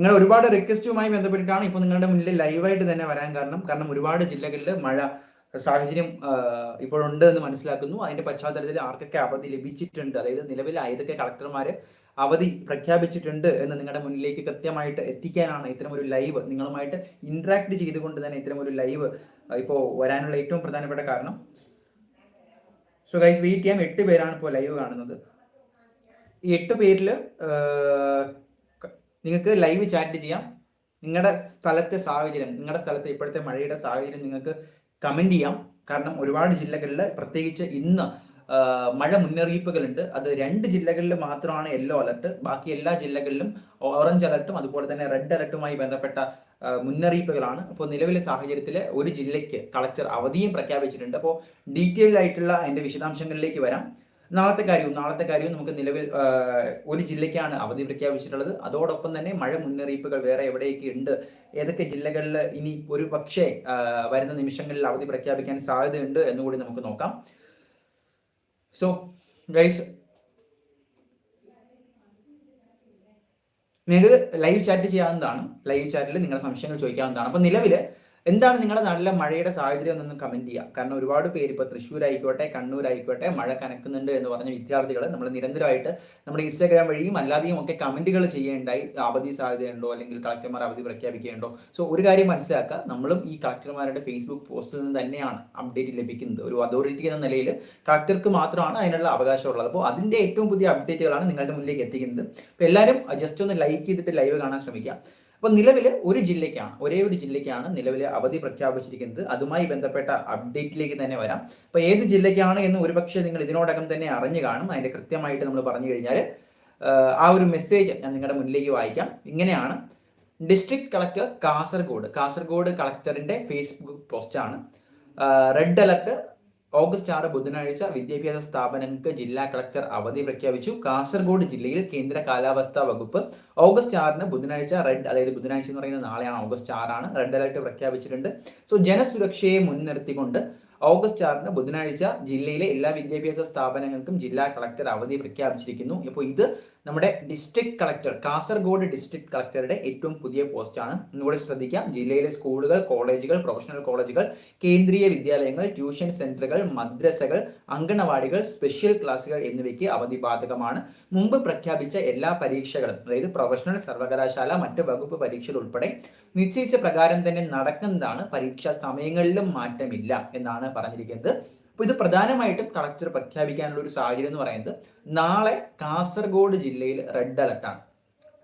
നിങ്ങൾ ഒരുപാട് റിക്വസ്റ്റുമായി ബന്ധപ്പെട്ടിട്ടാണ് ഇപ്പോൾ നിങ്ങളുടെ മുന്നിൽ ലൈവായിട്ട് തന്നെ വരാൻ കാരണം. കാരണം ഒരുപാട് ജില്ലകളിൽ മഴ സാഹചര്യം ഇപ്പോഴുണ്ട് എന്ന് മനസ്സിലാക്കുന്നു. അതിന്റെ പശ്ചാത്തലത്തിൽ ആർക്കൊക്കെ അവധി ലഭിച്ചിട്ടുണ്ട്? അതായത് നിലവിൽ ഏതൊക്കെ കളക്ടർമാര് അവധി പ്രഖ്യാപിച്ചിട്ടുണ്ട് എന്ന് നിങ്ങളുടെ മുന്നിലേക്ക് കൃത്യമായിട്ട് എത്തിക്കാനാണ് ഇത്തരം ഒരു ലൈവ് നിങ്ങളുമായിട്ട് ഇന്ററാക്ട് ചെയ്തുകൊണ്ട് തന്നെ ഇത്തരം ഒരു ലൈവ് ഇപ്പോൾ വരാനുള്ള ഏറ്റവും പ്രധാനപ്പെട്ട കാരണം. സോ ഗൈസ് വെയിറ്റ് ചെയ്യാം. എട്ട് പേരാണ് ഇപ്പോൾ ലൈവ് കാണുന്നത്. ഈ എട്ട് പേരിൽ നിങ്ങൾക്ക് ലൈവ് ചാറ്റ് ചെയ്യാം. നിങ്ങളുടെ സ്ഥലത്തെ സാഹചര്യം നിങ്ങളുടെ സ്ഥലത്തെ ഇപ്പോഴത്തെ മഴയുടെ സാഹചര്യം നിങ്ങൾക്ക് കമന്റ് ചെയ്യാം. കാരണം ഒരുപാട് ജില്ലകളിൽ പ്രത്യേകിച്ച് ഇന്ന് മഴ മുന്നറിയിപ്പുകളുണ്ട്. അത് രണ്ട് ജില്ലകളിൽ മാത്രമാണ് യെല്ലോ അലർട്ട് ബാക്കി എല്ലാ ജില്ലകളിലും ഓറഞ്ച് അലർട്ടും അതുപോലെ തന്നെ റെഡ് അലർട്ടുമായി ബന്ധപ്പെട്ട മുന്നറിയിപ്പുകളാണ്. അപ്പോൾ നിലവിലെ സാഹചര്യത്തിൽ ഒരു ജില്ലയ്ക്ക് കളക്ടർ അവധിയും പ്രഖ്യാപിച്ചിട്ടുണ്ട്. അപ്പോൾ ഡീറ്റെയിൽ ആയിട്ടുള്ള അതിന്റെ വിശദാംശങ്ങളിലേക്ക് വരാം. നാളത്തെ കാര്യവും നാളത്തെ കാര്യവും നമുക്ക് നിലവിൽ ഒരു ജില്ലയ്ക്കാണ് അവധി പ്രഖ്യാപിച്ചിട്ടുള്ളത് അതോടൊപ്പം തന്നെ മഴ മുന്നറിയിപ്പുകൾ വേറെ എവിടെയൊക്കെ ഉണ്ട്? ഏതൊക്കെ ജില്ലകളിൽ ഇനി ഒരു പക്ഷേ വരുന്ന നിമിഷങ്ങളിൽ അവധി പ്രഖ്യാപിക്കാൻ സാധ്യതയുണ്ട് എന്നുകൂടി നമുക്ക് നോക്കാം. സോ ഗൈസ് നിങ്ങൾക്ക് ലൈവ് ചാറ്റ് ചെയ്യാവുന്നതാണ്. ലൈവ് ചാറ്റിൽ നിങ്ങളുടെ സംശയങ്ങൾ ചോദിക്കാവുന്നതാണ്. അപ്പൊ നിലവിൽ എന്താണ് നിങ്ങളുടെ നാട്ടിലെ മഴയുടെ സാഹചര്യം എന്നൊന്നും കമന്റ് ചെയ്യുക. കാരണം ഒരുപാട് പേര് ഇപ്പോൾ തൃശ്ശൂർ ആയിക്കോട്ടെ കണ്ണൂർ ആയിക്കോട്ടെ മഴ കനക്കുന്നുണ്ട് എന്ന് പറഞ്ഞ വിദ്യാർത്ഥികൾ നമ്മൾ നിരന്തരമായിട്ട് നമ്മുടെ ഇൻസ്റ്റാഗ്രാം വഴിയും അല്ലാതെയും ഒക്കെ കമന്റുകൾ ചെയ്യേണ്ടായി അവധി സാധ്യതയുണ്ടോ? അല്ലെങ്കിൽ കളക്ടർമാർ അവധി പ്രഖ്യാപിക്കുകയുണ്ടോ? സോ ഒരു കാര്യം മനസ്സിലാക്കുക. നമ്മളും ഈ കളക്ടർമാരുടെ ഫേസ്ബുക്ക് പോസ്റ്റിൽ നിന്ന് തന്നെയാണ് അപ്ഡേറ്റ് ലഭിക്കുന്നത്. ഒരു അതോറിറ്റി എന്ന നിലയിൽ കളക്ടർക്ക് മാത്രമാണ് അതിനുള്ള അവകാശമുള്ളത്. അപ്പോൾ അതിന്റെ ഏറ്റവും പുതിയ അപ്ഡേറ്റുകളാണ് നിങ്ങളുടെ മുന്നിലേക്ക് എത്തിക്കുന്നത്. അപ്പോൾ എല്ലാവരും ജസ്റ്റ് ഒന്ന് ലൈക്ക് ചെയ്തിട്ട് ലൈവ് കാണാൻ ശ്രമിക്കുക. അപ്പോൾ നിലവിൽ ഒരു ജില്ലയ്ക്കാണ് ഒരേ ഒരു ജില്ലയ്ക്കാണ് നിലവിൽ അവധി പ്രഖ്യാപിച്ചിരിക്കുന്നത്. അതുമായി ബന്ധപ്പെട്ട അപ്ഡേറ്റിലേക്ക് തന്നെ വരാം. അപ്പോൾ ഏത് ജില്ലയ്ക്കാണ് എന്ന് ഒരുപക്ഷെ നിങ്ങൾ ഇതിനോടകം തന്നെ അറിഞ്ഞു കാണും. അതിന്റെ കൃത്യമായിട്ട് നമ്മൾ പറഞ്ഞു കഴിഞ്ഞാൽ ആ ഒരു മെസ്സേജ് ഞാൻ നിങ്ങളുടെ മുന്നിലേക്ക് വായിക്കാം. ഇങ്ങനെയാണ്. District collector Kasaragod. കാസർഗോഡ് കളക്ടറിന്റെ ഫേസ്ബുക്ക് പോസ്റ്റാണ് റെഡ് അലർട്ട് ഓഗസ്റ്റ് ആറ് ബുധനാഴ്ച വിദ്യാഭ്യാസ സ്ഥാപനങ്ങൾക്ക് ജില്ലാ കളക്ടർ അവധി പ്രഖ്യാപിച്ചു. കാസർഗോഡ് ജില്ലയിൽ കേന്ദ്ര കാലാവസ്ഥാ വകുപ്പ് ഓഗസ്റ്റ് ആറിന് ബുധനാഴ്ച റെഡ് അതായത് ബുധനാഴ്ച എന്ന് പറയുന്നത് നാളെയാണ് ഓഗസ്റ്റ് ആറാണ് റെഡ് അലർട്ട് പ്രഖ്യാപിച്ചിട്ടുണ്ട്. സോ ജനസുരക്ഷയെ മുൻനിർത്തിക്കൊണ്ട് ഓഗസ്റ്റ് ആറിന് ബുധനാഴ്ച ജില്ലയിലെ എല്ലാ വിദ്യാഭ്യാസ സ്ഥാപനങ്ങൾക്കും ജില്ലാ കളക്ടർ അവധി പ്രഖ്യാപിച്ചിരിക്കുന്നു. അപ്പോൾ ഇത് നമ്മുടെ ഡിസ്ട്രിക്ട് കളക്ടർ കാസർഗോഡ് ഡിസ്ട്രിക്ട് കളക്ടറുടെ ഏറ്റവും പുതിയ പോസ്റ്റാണ് ഇന്നുകൂടെ ശ്രദ്ധിക്കാം. ജില്ലയിലെ സ്കൂളുകൾ കോളേജുകൾ പ്രൊഫഷണൽ കോളേജുകൾ കേന്ദ്രീയ വിദ്യാലയങ്ങൾ ട്യൂഷൻ സെന്ററുകൾ മദ്രസകൾ അങ്കണവാടികൾ സ്പെഷ്യൽ ക്ലാസുകൾ എന്നിവയ്ക്ക് അവധി ബാധകമാണ് മുമ്പ് പ്രഖ്യാപിച്ച എല്ലാ പരീക്ഷകളും അതായത് പ്രൊഫഷണൽ സർവകലാശാല മറ്റ് വകുപ്പ് പരീക്ഷകൾ ഉൾപ്പെടെ നിശ്ചയിച്ച പ്രകാരം തന്നെ നടക്കുന്നതാണ് പരീക്ഷാ സമയങ്ങളിലും മാറ്റമില്ല എന്നാണ് പറഞ്ഞിരിക്കുന്നത്. അപ്പോൾ ഇത് പ്രധാനമായിട്ടും കളക്ടർ പ്രഖ്യാപിക്കാനുള്ള ഒരു സാഹചര്യം എന്ന് പറയുന്നത് നാളെ കാസർഗോഡ് ജില്ലയിൽ റെഡ് അലർട്ടാണ്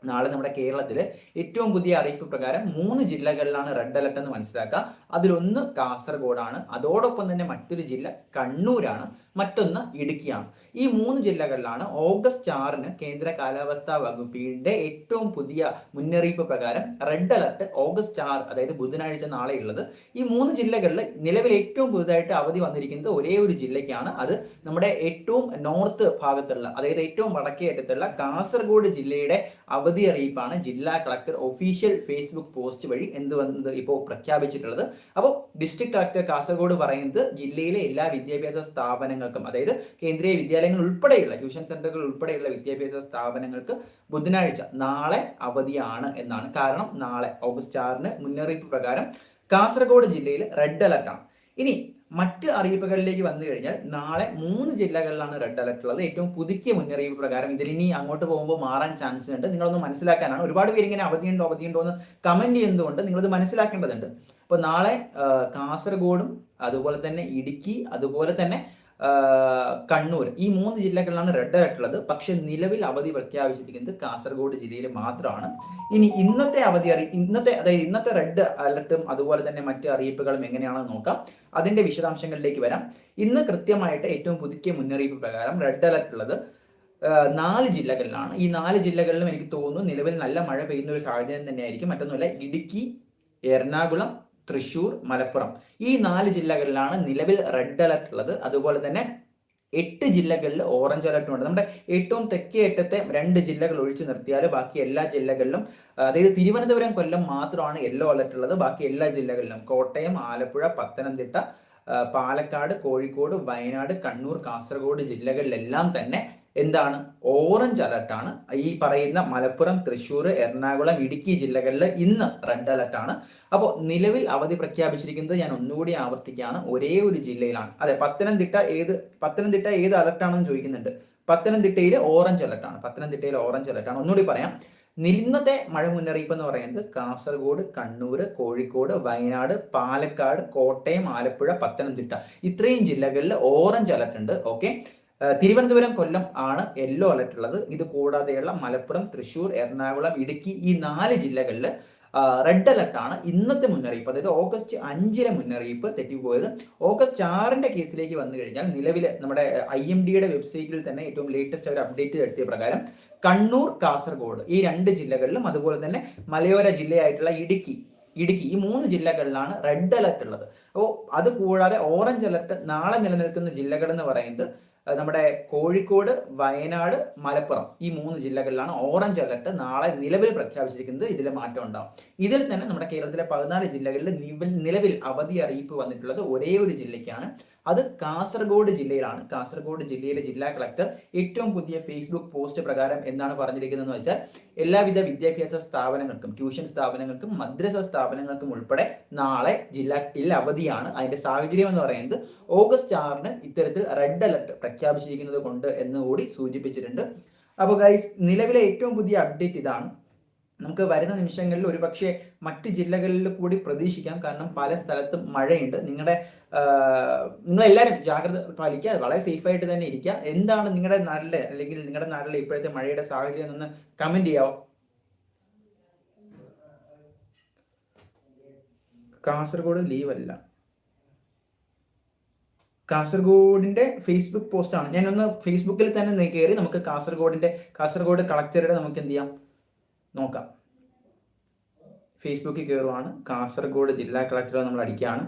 നാളെ നമ്മുടെ കേരളത്തിലെ ഏറ്റവും പുതിയ അറിയിപ്പ് പ്രകാരം മൂന്ന് ജില്ലകളിലാണ് റെഡ് അലർട്ട് എന്ന് മനസ്സിലാക്കുക. അതിലൊന്ന് കാസർഗോഡാണ്. അതോടൊപ്പം തന്നെ മറ്റൊരു ജില്ല കണ്ണൂരാണ്. മറ്റൊന്ന് ഇടുക്കിയാണ്. ഈ മൂന്ന് ജില്ലകളിലാണ് ഓഗസ്റ്റ് ആറിന് കേന്ദ്ര കാലാവസ്ഥാ വകുപ്പിന്റെ ഏറ്റവും പുതിയ മുന്നറിയിപ്പ് പ്രകാരം റെഡ് അലർട്ട് ഓഗസ്റ്റ് ആറ് അതായത് ബുധനാഴ്ച നാളെ ഉള്ളത്. ഈ മൂന്ന് ജില്ലകളിൽ നിലവിൽ ഏറ്റവും പുതുതായിട്ട് അവധി വന്നിരിക്കുന്നത് ഒരേ ഒരു ജില്ലയ്ക്കാണ്. അത് നമ്മുടെ ഏറ്റവും നോർത്ത് ഭാഗത്തുള്ള അതായത് ഏറ്റവും വടക്കേ അറ്റത്തുള്ള കാസർഗോഡ് ജില്ലയുടെ അവധി അറിയിപ്പാണ് ജില്ലാ കളക്ടർ ഒഫീഷ്യൽ ഫേസ്ബുക്ക് പോസ്റ്റ് വഴി എന്ത് വന്നത് ഇപ്പോൾ പ്രഖ്യാപിച്ചിട്ടുള്ളത്. അപ്പോൾ ഡിസ്ട്രിക്ട് കളക്ടർ കാസർഗോഡ് പറയുന്നത് ജില്ലയിലെ എല്ലാ വിദ്യാഭ്യാസ സ്ഥാപനങ്ങൾക്കും അതായത് കേന്ദ്രീയ വിദ്യാലയങ്ങൾ ഉൾപ്പെടെയുള്ള ട്യൂഷൻ സെന്ററുകൾ ഉൾപ്പെടെയുള്ള വിദ്യാഭ്യാസ സ്ഥാപനങ്ങൾക്ക് ബുധനാഴ്ച നാളെ അവധിയാണ് എന്നാണ്. കാരണം നാളെ ഓഗസ്റ്റ് ആറിന് മുന്നറിയിപ്പ് പ്രകാരം കാസർഗോഡ് ജില്ലയിൽ റെഡ് അലർട്ടാണ്. ഇനി മറ്റ് അറിയിപ്പുകളിലേക്ക് വന്നു കഴിഞ്ഞാൽ നാളെ മൂന്ന് ജില്ലകളിലാണ് റെഡ് അലർട്ട് ഉള്ളത്. ഏറ്റവും പുതുക്കിയ മുന്നറിയിപ്പ് പ്രകാരം ഇതിൽ ഇനി അങ്ങോട്ട് പോകുമ്പോൾ മാറാൻ ചാൻസ് ഉണ്ട്. നിങ്ങളൊന്ന് മനസ്സിലാക്കാനാണ്. ഒരുപാട് പേര് ഇങ്ങനെ അവധിയുണ്ടോ അവധിയുണ്ടോ എന്ന് കമന്റ് ചെയ്യുന്നതുകൊണ്ട് നിങ്ങളത് മനസ്സിലാക്കേണ്ടതുണ്ട്. അപ്പോൾ നാളെ കാസർഗോഡും അതുപോലെ തന്നെ ഇടുക്കി അതുപോലെ തന്നെ കണ്ണൂർ ഈ മൂന്ന് ജില്ലകളിലാണ് റെഡ് അലർട്ട് ഉള്ളത്. പക്ഷെ നിലവിൽ അവധി പ്രഖ്യാപിച്ചിരിക്കുന്നത് കാസർഗോഡ് ജില്ലയിൽ മാത്രമാണ്. ഇനി ഇന്നത്തെ അവധി അറി ഇന്നത്തെ അതായത് ഇന്നത്തെ റെഡ് അലർട്ടും അതുപോലെ തന്നെ മറ്റ് അറിയിപ്പുകളും എങ്ങനെയാണെന്ന് നോക്കാം. അതിന്റെ വിശദാംശങ്ങളിലേക്ക് വരാം. ഇന്ന് കൃത്യമായിട്ട് ഏറ്റവും പുതുക്കിയ മുന്നറിയിപ്പ് പ്രകാരം റെഡ് അലർട്ട് ഉള്ളത് നാല് ജില്ലകളിലാണ്. ഈ നാല് ജില്ലകളിലും എനിക്ക് തോന്നുന്നു നിലവിൽ നല്ല മഴ പെയ്യുന്ന ഒരു സാഹചര്യം തന്നെയായിരിക്കും. മറ്റൊന്നുമല്ല ഇടുക്കി എറണാകുളം തൃശൂർ മലപ്പുറം. ഈ നാല് ജില്ലകളിലാണ് നിലവിൽ റെഡ് അലർട്ട് ഉള്ളത്. അതുപോലെ തന്നെ എട്ട് ജില്ലകളിൽ ഓറഞ്ച് അലർട്ടും ഉണ്ട്. നമ്മുടെ ഏറ്റവും തെക്കേ അറ്റത്തെ രണ്ട് ജില്ലകൾ ഒഴിച്ചു നിർത്തിയാൽ ബാക്കി എല്ലാ ജില്ലകളിലും അതായത് തിരുവനന്തപുരം കൊല്ലം മാത്രമാണ് യെല്ലോ അലർട്ട് ഉള്ളത്. ബാക്കി എല്ലാ ജില്ലകളിലും കോട്ടയം ആലപ്പുഴ പത്തനംതിട്ട പാലക്കാട് കോഴിക്കോട് വയനാട് കണ്ണൂർ കാസർഗോഡ് ജില്ലകളിലെല്ലാം തന്നെ എന്താണ്? ഓറഞ്ച് അലർട്ടാണ് ഈ പറയുന്ന മലപ്പുറം തൃശ്ശൂർ എറണാകുളം ഇടുക്കി ജില്ലകളിൽ ഇന്ന് റെഡ് അലർട്ടാണ് അപ്പോൾ നിലവിൽ അവധി പ്രഖ്യാപിച്ചിരിക്കുന്നത് ഞാൻ ഒന്നുകൂടി ആവർത്തിക്കുകയാണ്. ഒരേ ഒരു ജില്ലയിലാണ്. അതെ പത്തനംതിട്ട ഏത് പത്തനംതിട്ട ഏത് അലർട്ടാണെന്ന് ചോദിക്കുന്നുണ്ട്? പത്തനംതിട്ടയിൽ ഓറഞ്ച് അലർട്ടാണ് പത്തനംതിട്ടയിൽ ഓറഞ്ച് അലർട്ടാണ് ഒന്നുകൂടി പറയാം. ഇന്നത്തെ മഴ മുന്നറിയിപ്പ് എന്ന് പറയുന്നത് കാസർഗോഡ് കണ്ണൂർ കോഴിക്കോട് വയനാട് പാലക്കാട് കോട്ടയം ആലപ്പുഴ പത്തനംതിട്ട. ഇത്രയും ജില്ലകളിൽ ഓറഞ്ച് അലർട്ട് ഉണ്ട്. ഓക്കെ തിരുവനന്തപുരം കൊല്ലം ആണ് യെല്ലോ അലർട്ട് ഉള്ളത്. ഇത് കൂടാതെയുള്ള മലപ്പുറം തൃശൂർ എറണാകുളം ഇടുക്കി ഈ നാല് ജില്ലകളിൽ റെഡ് അലർട്ട് ആണ് ഇന്നത്തെ മുന്നറിയിപ്പ്. അതായത് ഓഗസ്റ്റ് അഞ്ചിലെ മുന്നറിയിപ്പ് തെറ്റിപ്പോയത്. ഓഗസ്റ്റ് ആറിന്റെ കേസിലേക്ക് വന്നു കഴിഞ്ഞാൽ നിലവിലെ നമ്മുടെ ഐ എം ഡിയുടെ വെബ്സൈറ്റിൽ തന്നെ ഏറ്റവും ലേറ്റസ്റ്റ് അവർ അപ്ഡേറ്റ് നടത്തിയ പ്രകാരം കണ്ണൂർ കാസർഗോഡ് ഈ രണ്ട് ജില്ലകളിലും അതുപോലെ തന്നെ മലയോര ജില്ലയായിട്ടുള്ള ഇടുക്കി ഇടുക്കി ഈ മൂന്ന് ജില്ലകളിലാണ് റെഡ് അലർട്ട് ഉള്ളത്. അപ്പോൾ അത് കൂടാതെ ഓറഞ്ച് അലർട്ട് നാളെ നിലനിൽക്കുന്ന ജില്ലകൾ എന്ന് പറയുന്നത് നമ്മുടെ കോഴിക്കോട് വയനാട് മലപ്പുറം ഈ മൂന്ന് ജില്ലകളിലാണ് ഓറഞ്ച് അലർട്ട് നാളെ നിലവിൽ പ്രഖ്യാപിച്ചിരിക്കുന്നത്. ഇതിൽ മാറ്റം ഉണ്ടാവും. ഇതിൽ തന്നെ നമ്മുടെ കേരളത്തിലെ പതിനാല് ജില്ലകളിൽ നിലവിൽ അവധി അറിയിപ്പ് വന്നിട്ടുള്ളത് ഒരേ ഒരു ജില്ലയ്ക്കാണ് അത് കാസർഗോഡ് ജില്ലയിലാണ്. കാസർഗോഡ് ജില്ലയിലെ ജില്ലാ കളക്ടർ ഏറ്റവും പുതിയ ഫേസ്ബുക്ക് പോസ്റ്റ് പ്രകാരം എന്താണ് പറഞ്ഞിരിക്കുന്നത് വെച്ചാൽ എല്ലാവിധ വിദ്യാഭ്യാസ സ്ഥാപനങ്ങൾക്കും ട്യൂഷൻ സ്ഥാപനങ്ങൾക്കും മദ്രസ സ്ഥാപനങ്ങൾക്കും ഉൾപ്പെടെ നാളെ ജില്ലയിൽ അവധിയാണ്. അതിന്റെ സാഹചര്യം എന്ന് പറയുന്നത് ഓഗസ്റ്റ് ആറിന് ഇത്തരത്തിൽ റെഡ് അലർട്ട് പ്രഖ്യാപിച്ചിരിക്കുന്നത് കൊണ്ട് എന്ന് കൂടി സൂചിപ്പിച്ചിട്ടുണ്ട്. അപ്പോൾ ഗൈസ് നിലവിലെ ഏറ്റവും പുതിയ അപ്ഡേറ്റ് ഇതാണ്. നമുക്ക് വരുന്ന നിമിഷങ്ങളിൽ ഒരുപക്ഷെ മറ്റ് ജില്ലകളിൽ കൂടി പ്രതീക്ഷിക്കാം. കാരണം പല സ്ഥലത്തും മഴയുണ്ട്. നിങ്ങളുടെ നിങ്ങളെല്ലാവരും ജാഗ്രത പാലിക്കുക. വളരെ സേഫായിട്ട് തന്നെ ഇരിക്കുക. എന്താണ് നിങ്ങളുടെ നാട്ടിലെ അല്ലെങ്കിൽ നിങ്ങളുടെ നാട്ടിലെ ഇപ്പോഴത്തെ മഴയുടെ സാഹചര്യം ഒന്ന് കമന്റ് ചെയ്യാവോ? കാസർഗോഡ് ലീവ് അല്ല. കാസർഗോഡിന്റെ ഫേസ്ബുക്ക് പോസ്റ്റാണ് ഞാനൊന്ന് ഫേസ്ബുക്കിൽ തന്നെ കയറി നമുക്ക് കാസർഗോഡിന്റെ കാസർഗോഡ് കളക്ടറുടെ നമുക്ക് എന്ത് ചെയ്യാം? നോക്കാം. ഫേസ്ബുക്കിൽ കയറുവാണ് കാസർഗോഡ് ജില്ലാ കളക്ടർ നമ്മൾ അടിക്കുകയാണ്.